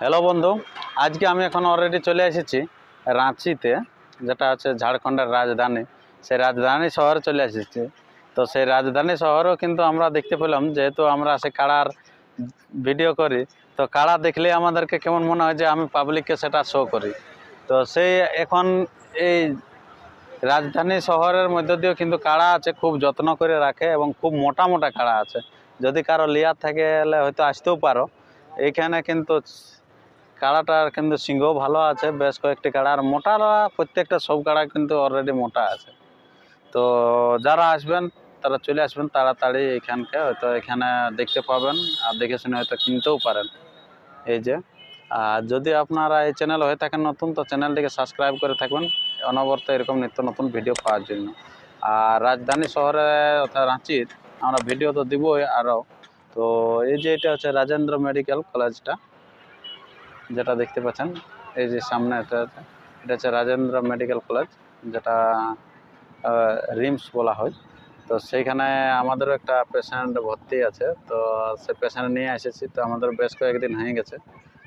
Hello বন্ধু, আজকে আমি এখন অলরেডি চলে এসেছি রাঁচিতে, যেটা হচ্ছে ঝাড়খণ্ডের রাজধানী। সেই রাজধানী শহরে চলে এসেছি। তো সেই রাজধানী শহরেও কিন্তু আমরা দেখতে পেলাম, যেহেতু আমরা সে কাড়ার ভিডিও করি, তো কাড়া দেখলে আমাদেরকে কেমন মনে হয় যে আমি পাবলিককে সেটা শো করি। তো সেই এখন এই রাজধানী শহরের মধ্য দিয়েও কিন্তু কাড়া আছে, খুব যত্ন করে রাখে এবং খুব মোটা মোটা কাড়া আছে। যদি কারও লেয়ার থাকে হয়তো আসতেও পারো। এইখানে কিন্তু কাড়াটার কিন্তু সিংহ ভালো আছে, বেশ কয়েকটি কাড়া, আর মোটারা প্রত্যেকটা সব কাড়া কিন্তু অলরেডি মোটা আছে। তো যারা আসবেন, তারা চলে আসবেন তাড়াতাড়ি এখানকে, হয়তো এখানে দেখতে পাবেন আর দেখে শুনে হয়তো কিনতেও পারেন। এই যে, আর যদি আপনারা এই চ্যানেল হয়ে থাকেন নতুন, তো চ্যানেলটিকে সাবস্ক্রাইব করে থাকবেন অনবরত এরকম নিত্য নতুন ভিডিও পাওয়ার জন্য। আর রাজধানী শহরে অর্থাৎ রাঁচির, আমরা ভিডিও তো দিবই আরও। তো এই যে এটা হচ্ছে রাজেন্দ্র মেডিকেল কলেজটা। যেটা দেখতে পাচ্ছেন, এই যে সামনে এটা এটা হচ্ছে রাজেন্দ্র মেডিকেল কলেজ, যেটা রিমস বলা হয়। তো সেইখানে আমাদেরও একটা পেশেন্ট ভর্তি আছে, তো সে পেশেন্ট নিয়ে এসেছি, তো আমাদের বেশ কয়েকদিন হয়ে গেছে।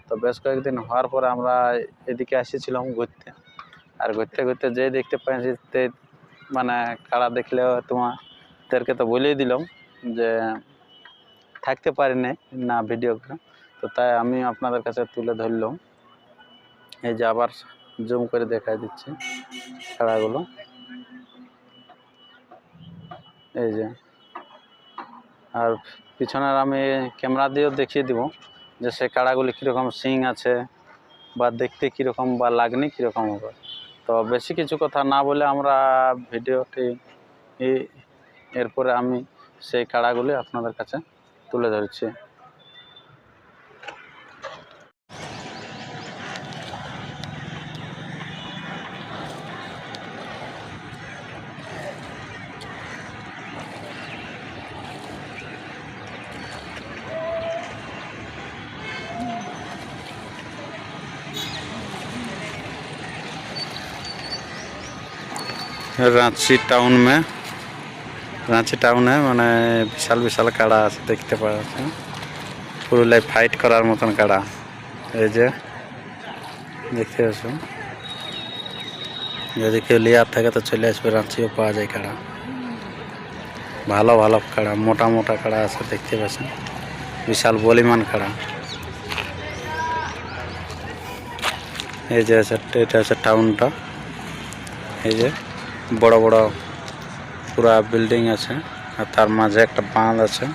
তো বেশ কয়েকদিন হওয়ার পরে আমরা এদিকে এসেছিলাম ঘুরতে। আর ঘুরতে ঘুরতে যে দেখতে পাইছি তে মানে কারা দেখলেও তোমাদেরকে তো বলেই দিলাম যে থাকতে পারি না ভিডিও করে। তো তাই আমি আপনাদের কাছে তুলে ধরলাম এই যে আবার জুম করে দেখাই দিচ্ছি খেলাগুলো। এই যে। আর পিছনের আমি ক্যামেরা দিয়েও দেখিয়ে দিব যে সে কাড়াগুলি কীরকম সিং আছে বা দেখতে কীরকম বা লাগনি কীরকম হবে। তো বেশি কিছু কথা না বলে আমরা ভিডিওটি এরপরে আমি সেই কাড়াগুলি আপনাদের কাছে তুলে ধরছি। রাঁচি টাউন মে। রাঁচি টাউনে মানে বিশাল বিশাল কাড়া আছে, দেখতে পাওয়া যাচ্ছে। পুরুলাই ফাইট করার মতন কাড়া। এই যে, দেখতে পাচ্ছ? যদি কেউ লিয়ার থাকে, তো চলে আসবে, রাঁচিও পাওয়া যায় কাড়া। ভালো ভালো কাড়া, মোটা মোটা কাড়া আছে, দেখতে পাচ্ছেন বিশাল বলিমান কাড়া। এই যে আছে এটা আছে টাউনটা। এই যে বড় বড় পুরা বিল্ডিং আছে আর তার মাঝে একটা বাঁধ আছে।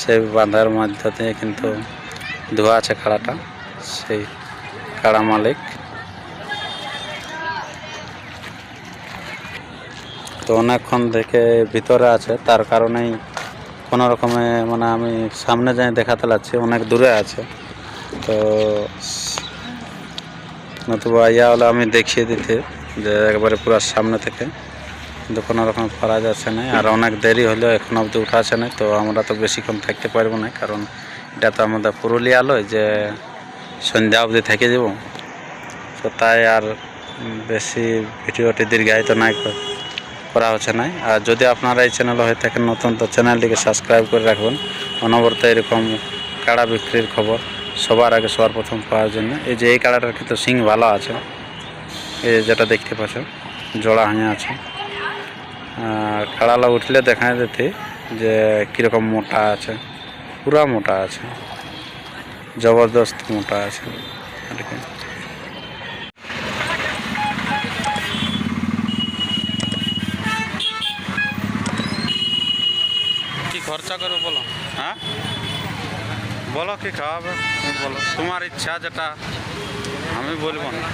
সেই বাঁধের মধ্যে দিয়ে কিন্তু ধোয়া আছে খাড়াটা, সেই কাড়া মালিক। তো অনেকক্ষণ থেকে ভিতরে আছে, তার কারণেই কোনো রকমে মানে আমি সামনে যাই দেখাতে লাগছি, অনেক দূরে আছে। তো নতুবা ইয়া হলে আমি দেখিয়ে দিতে। যে একবারে পুরো সামনে থেকে। কিন্তু কোনো রকম পারা যাচ্ছে না। আর অনেক দেরি হলেও এখন অবধি উঠাচ্ছে না। তো আমরা তো বেশিক্ষণ থাকতে পারব না। কারণ এটা তো আমাদের পুরুলিয়া লয় যে সন্ধ্যা অবধি থেকে যাব। তো তাই আর বেশি ভিডিওটি দীর্ঘায়িত নাই করা হচ্ছে না। আর যদি আপনারা এই চ্যানেল হয়ে থাকেন নতুন, তো চ্যানেলটিকে সাবস্ক্রাইব করে রাখবেন। অনবরত এরকম কাড়া বিক্রির খবর সবার আগে সবার প্রথম পাওয়ার জন্য। এই যে এই কাড়াটার কিন্তু সিং ভালো আছে। এই যেটা দেখতে পাচ্ছ, জোড়া হয়ে আছে। কাড়ালা উঠলে দেখা যেতে যে কীরকম মোটা আছে, পুরা মোটা আছে, জবরদস্ত মোটা আছে। খরচা করবে বলো? হ্যাঁ? বলো কি খাওয়াবে? বলো। তোমার ইচ্ছা যেটা, আমি বলব না।